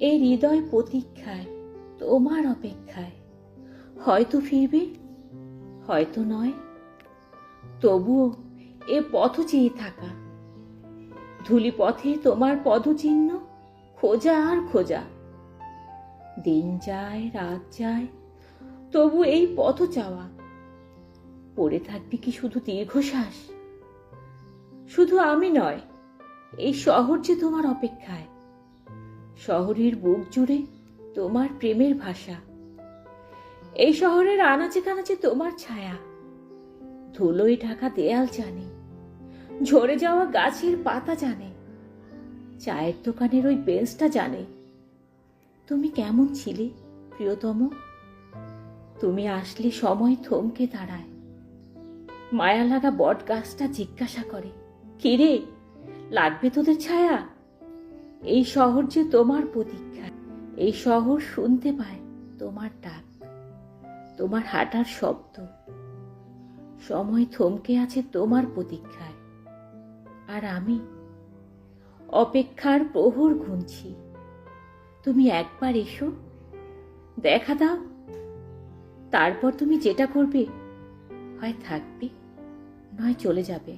এই হৃদয় প্রতীক্ষায়, তোমার অপেক্ষায়। হয়তো ফিরবে, হয়তো নয়। তবুও এ পথ চেয়ে থাকা। ধুলি পথে তোমার পদচিহ্ন, খোঁজা আর খোঁজা। দিন যায়, রাত যায়, তবু এই পথ চাওয়া। পড়ে থাকবে কি শুধু দীর্ঘশ্বাস? শুধু আমি নয়, এই শহর যে তোমার অপেক্ষায়। শহরের বুক জুড়ে তোমার প্রেমের ভাষা। এই শহরের আনাচে কানাচে তোমার ছায়া। ধুলোয় ঢাকা দেয়াল জানে, ঝরে যাওয়া গাছের পাতা জানে, চায়ের দোকানের ওই বেঞ্চটা জানে। তুমি কেমন ছিলে, প্রিয়তম? তুমি আসলে সময় থমকে দাঁড়ায়। মায়া লাগা বট গাছটা জিজ্ঞাসা করে, কিরে, লাগবে তোদের ছায়া? এই শহর যে তোমার প্রতীক্ষা, এই শহর শুনতে পায় তোমার ডাক, তোমার হাঁটার শব্দ। সময় থমকে আছে তোমার প্রতীক্ষায়। আর আমি অপেক্ষার প্রহর গুনছি তুমি একবার এসো, দেখা দাও। তারপর তুমি যেটা করবে, হয় থাকবে, নয় চলে যাবে।